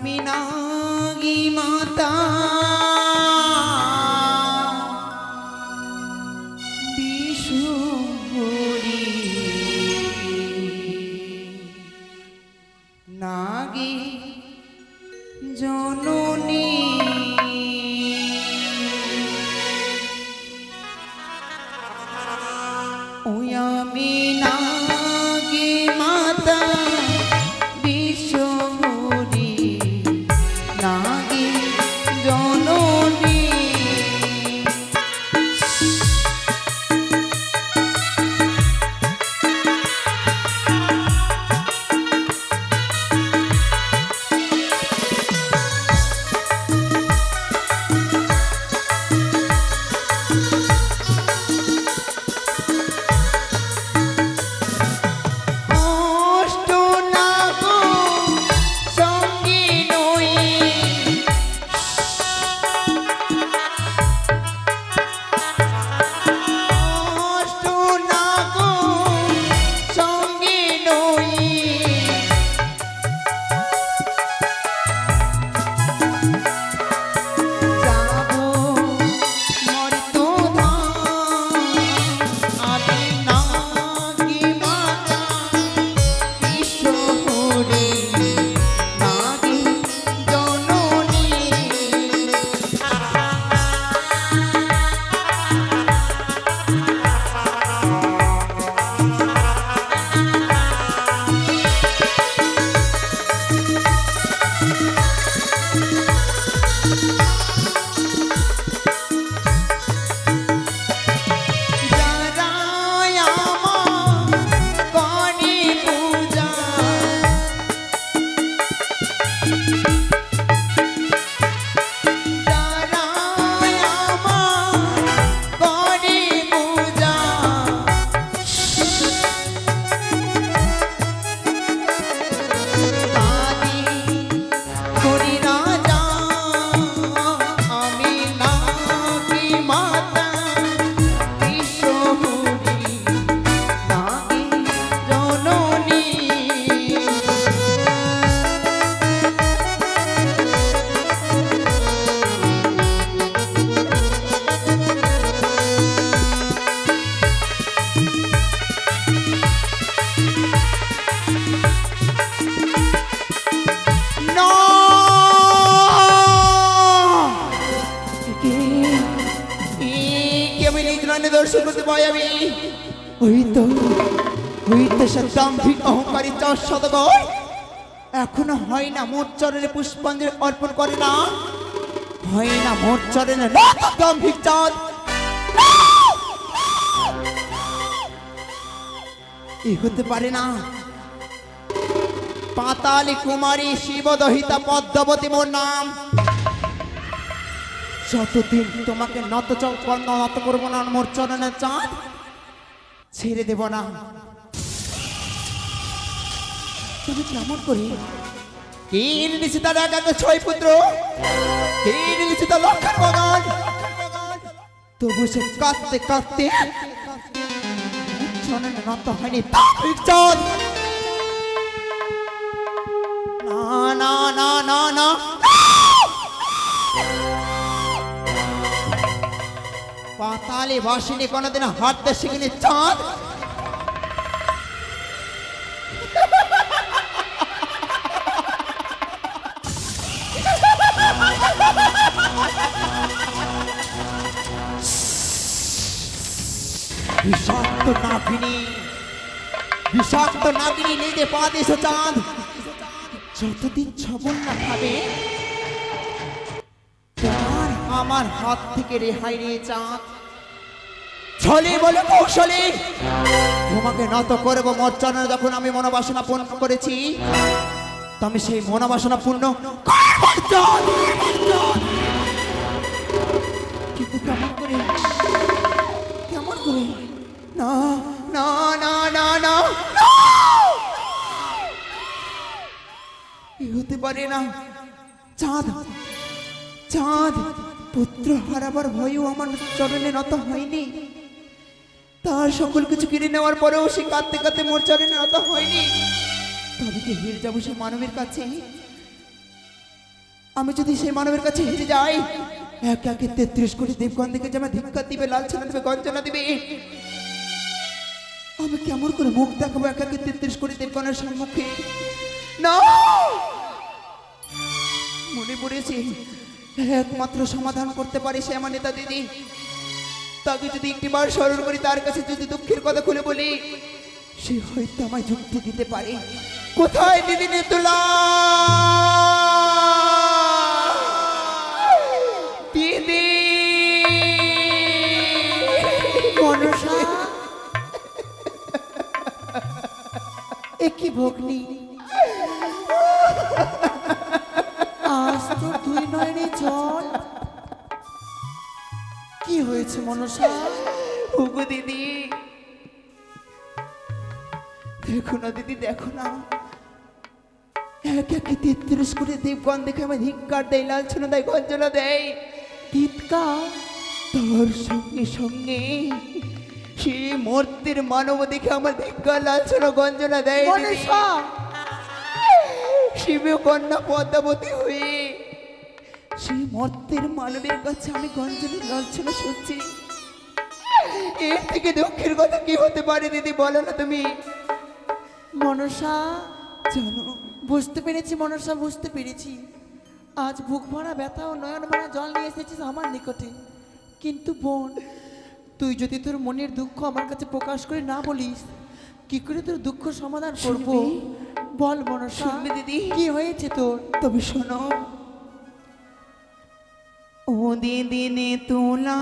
আমি মাতা। বিশুরি জননী। ওই আমি নয়নে দর্শন করতে পাই আমি। ওই তো ওই তো দাম্ভিক অহংকারী চাষ সদগর এখনও হয় না মোট চরণে পুষ্পাঞ্জলি অর্পণ করে না। হয় না মোট চরণে দাম্ভিক চাঁদ। এ হতে পারে না। পাতালি কুমারী শিবদহিতা পদ্মবতী মোর নাম। যতদিন তোমাকে নত চৌপন্ন নত করব না, মোর চরণের চাঁদ, ছেড়ে দেব না। তুমি কেমন করে? কি নিশ্চিতা দেখা ছয় পুত্র? কি নিশ্চিতা লক্ষণ বাগান তবু সে কাঁদতে কাঁদতে চরণে নত হয়নি না না না না না। পাতালে বাসিনি কোনোদিন হাঁটতে শিখিনি, চাঁদ। বিষাক্ত নাগিনী, বিষাক্ত নিজে পা দিয়েছে, চাঁদ। যতদিন ছবল না খাবে আমার হাত থেকে রেহাই নিয়ে, চাঁদ। ছলে বলে কৌশলে। তোমাকে নত করব মর্চনা যখন আমি মনোবাসনা পূর্ণ করেছি। তো আমি সেই মনোবাসনা পূর্ণ। কিন্তু কেমন করে? কেমন করে? না না না না না! হতে পারে না। চাঁদ চাঁদ পুত্র হারাবার ভয়েও আমার চরণে নত হয়নি। তার সকল কিছু কিনে নেওয়ার পরেও সে কাঁদতে কাঁদতে মোর চরণে নত হয়নি। তবে কি হেরে যাব সে মানবের কাছে? আমি যদি সেই মানবের কাছে হেরে যাই, এক একে তেত্রিশ কোটি দেবগণ থেকে যে আমার ধিক্কার দিবে লালছনা দিবে, গঞ্জনা দিবে, আমি কেমন করে মুখ দেখাবো এক একে তেত্রিশ কোটি দেবগণের সম্মুখে? না! মনে পড়েছে, একমাত্র সমাধান করতে পারি সে আমার নেতা দিদি। তাকে যদি একটিবার স্মরণ করি, তার কাছে যদি দুঃখের কথা খুলে বলি, সে হয়তো আমায় যুক্তি দিতে পারে। কোথায় দিদি নেতুলা? দিদি! মনসা! এ কি ভগ্নি? আজ তো দুই নয়নে জল। কি হয়েছে মনসা? হুগু দিদি। দেখো না দিদি দেখো না। এক একে তেত্রিশ করে দেবগণ দেখে আমার ধিক্কার দেয় লালছনা দেয় গঞ্জনা দেয়। তিতকা তার সঙ্গে সঙ্গে সে মূর্তির মানব দেখে আমার ধিক্কার লালছনা গঞ্জনা দেয়। শিব কন্যা পদ্মাবতী হয়ে সেই মর্তের মানবের কাছে আমি গঞ্জনের লালছনা শুনছি। এর থেকে দুঃখের কথা কি হতে পারে দিদি বলো না তুমি? মনসা জানো বুঝতে পেরেছি মনসা বুঝতে পেরেছি। আজ বুক ভরা ব্যথা ও নয়ন ভরা জল নিয়ে এসেছিস আমার নিকটে। কিন্তু বোন তুই যদি তোর মনের দুঃখ আমার কাছে প্রকাশ করে না বলিস কি করে তোর দুঃখ সমাধান করব? বল মনসা দিদি? কি হয়েছে তোর? তবে শোনো ও দিদি নে তুলা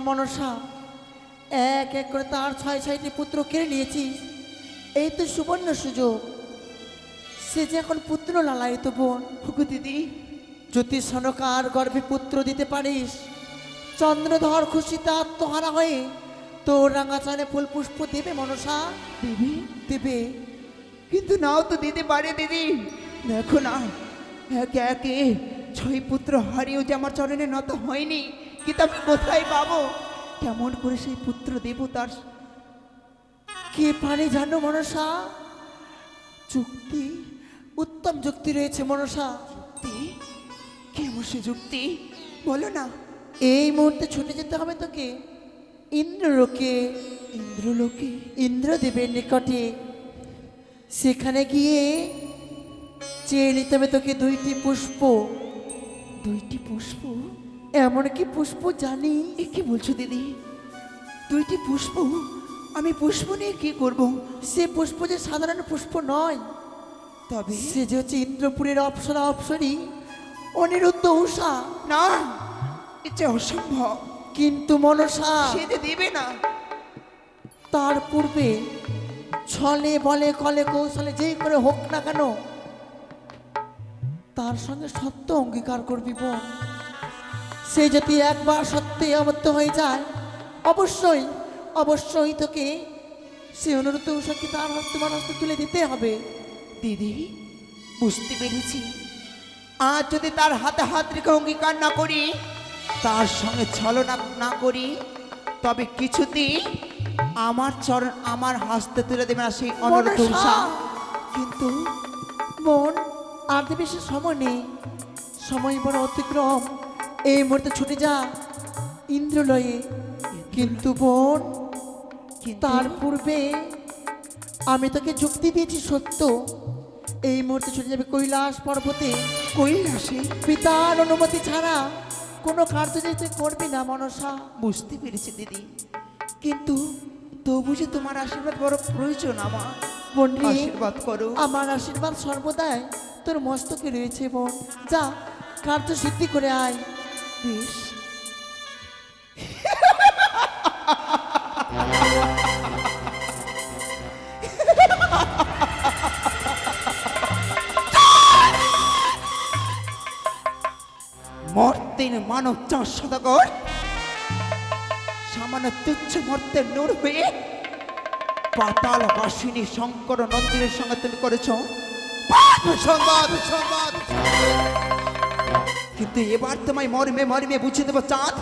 মনসা এক এক করে তার ছয় ছয়টি পুত্র কেড়ে নিয়েছিস এই তো সুবর্ণ সুযোগ। সে যে এখন পুত্র লালায়িত বোন। হুকু দিদি। যদি সনকার গর্ভে পুত্র দিতে পারিস চন্দ্রধর খুশিতে আত্মহারা হয়ে তোর রাঙাচানে ফুল পুষ্প দেবে মনসা। দেবী? দেবে। কিন্তু নাও তো দিতে পারে দিদি। দেখো না একে একে ছয় পুত্র হারিয়েও যে আমার চরণে নত হয়নি। কিন্তু আমি কোথায় পাবো? কেমন করে সেই পুত্র দেব তার কে পারে জানো মনসা? যুক্তি উত্তম যুক্তি রয়েছে মনসা। যুক্তি? কেমন সে যুক্তি? বলো না এই মুহূর্তে ছুটে যেতে হবে তোকে। ইন্দ্রলোকে ইন্দ্রলোকে? ইন্দ্রদেবের নিকটে। সেখানে গিয়ে চেয়ে নিতে হবে তোকে দুইটি পুষ্প। দুইটি পুষ্প? এমন কি পুষ্প জানি। এ কি বলছো দিদি? দুইটি পুষ্প? আমি পুষ্প নিয়ে কি করব? সে পুষ্প যে সাধারণ পুষ্প নয়। তবে? সে যে হচ্ছে ইন্দ্রপুরের অপ্সরা অপ্সরী অনিরুদ্ধ উষা না এটা অসম্ভব। কিন্তু মনসা সে যে দেবে না। তার পূর্বে ছলে বলে কলে কৌশলে যেই করে হোক না কেন তার সঙ্গে সত্য অঙ্গীকার করবি বোন সে যদি একবার সত্যি অবদ্ধ হয়ে যায় অবশ্যই অবশ্যই তোকে সে অনুরোধ উষাকে তার হস্তে আমার হস্তে তুলে দিতে হবে দিদি বুঝতে পেরেছি আজ যদি তার হাতে হাত রেখে অঙ্গীকার না করি তার সঙ্গে ছলনা না করি তবে কিছুতেই আমার চরণ আমার হাসতে তুলে দেবে না সেই অনুরোধ! উষা। কিন্তু মন আর যে বেশি সময় নেই সময় বড় অতিক্রম এই মুহূর্তে ছুটে যা। ইন্দ্রলয়ে কিন্তু বোন তার পূর্বে আমি তোকে যুক্তি দিয়েছি সত্য। এই মুহূর্তে ছুটে যাবে কৈলাস পর্বতে। কৈলাসে? পিতার অনুমতি ছাড়া কোনো কার্য যে তুই করবি না মনসা। বুঝতে পেরেছি দিদি। কিন্তু তবু যে তোমার আশীর্বাদ বড় প্রয়োজন আমার। বোন আশীর্বাদ করো। আমার আশীর্বাদ সর্বদাই তোর মস্তকে রয়েছে বোন। যা কার্য সিদ্ধি করে আয়। বেশ মর্তের মানব চাষ সদাগর সামান্য তুচ্ছ মর্তের নূর হয়ে পাতাল বাসিনী শঙ্কর নন্দিনীর সঙ্গে তুমি করেছ। সংবাদ সংবাদ। কিন্তু এবার তোমায় মর্মে মর্মে বুঝিয়ে দেবো, চাঁদ।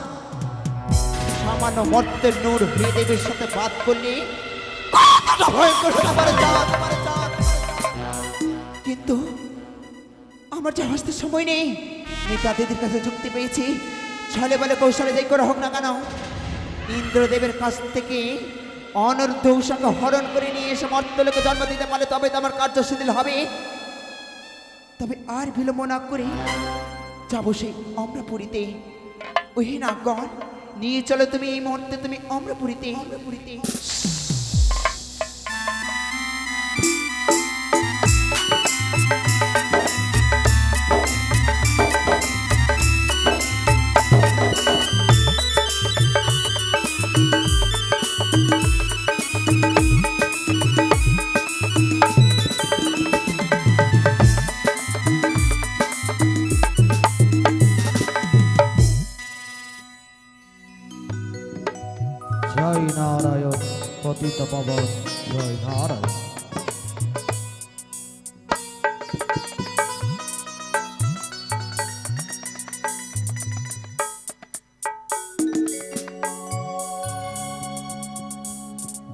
সামান্য মর্তের নূর হয়ে সাথে বাদ করলে। কিন্তু আমার যে হাসতে সময় নেই নেতা দিদির কাছে যুক্তি পেয়েছি। ছলে বলে কৌশলে যাই করে হোক না কেন, ইন্দ্রদেবের কাছ থেকে অনর্ধ উষাকে হরণ করে নিয়ে এসে মর্তলোকে জন্ম দিতে পারলে তবে তো আমার কার্য হবে। তবে আর বিলম্ব না করে যাব সেই অমরাপুরীতে। ওই না গণ নিয়ে চলো তুমি এই মুহূর্তে তুমি অমরাপুরীতে অমরাপুরীতে। জয় নারায়ণ, পতিত পাবন, জয় নারায়ণ।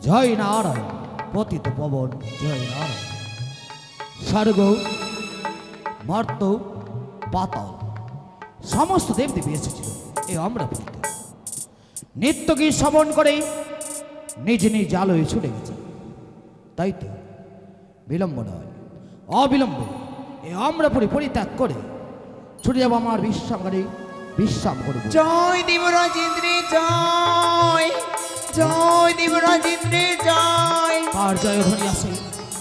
জয় নারায়ণ, পতিত পবন, জয় নারায়ণ। স্বর্গ, মর্ত, পাতাল, সমস্ত দেবদেবী এসেছিল এই অমরাপুরীতে নিত্যকে শ্রবণ করে নিজ নিজ আলোয় ছুটে গেছে। তাই তো বিলম্ব নয় অবিলম্বে এই অমরাপুরি পরিত্যাগ করে ছুটে যাব আমার বিশ্রামগারে বিশ্রাম করব। জয় দেবরাজ ইন্দ্রে জয়। জয় দেবরাজ ইন্দ্রে জয়। কার জয় ধ্বনি আসে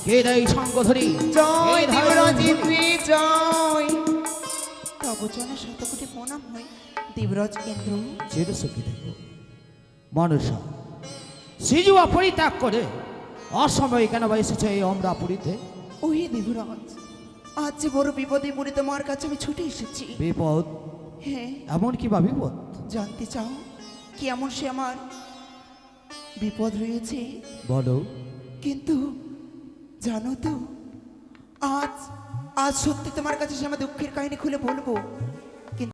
কে দেয় শঙ্খ ধরি জয় কে ধারে দেবরাজ ধ্বনি? ইন্দ্রে জয়। তবু যেন শতকোটি প্রণাম হয় দেবরাজ ইন্দ্র চির সুখী দেখো? মনুষ্য। সিজুয়া পরিত্যাগ করে অসময়ে কেন বা এসেছে এই অমরাপুরীতে? ওই দেবরাজ আজ যে বড় বিপদে পড়ে তোমার কাছে আমি ছুটে এসেছি। বিপদ? হ্যাঁ। এমন কি বা বিপদ? জানতে চাও? কি এমন সে আমার বিপদ রয়েছে? বলো। কিন্তু জানো তো আজ আজ সত্যি তোমার কাছে সে আমার দুঃখের কাহিনী খুলে বলব।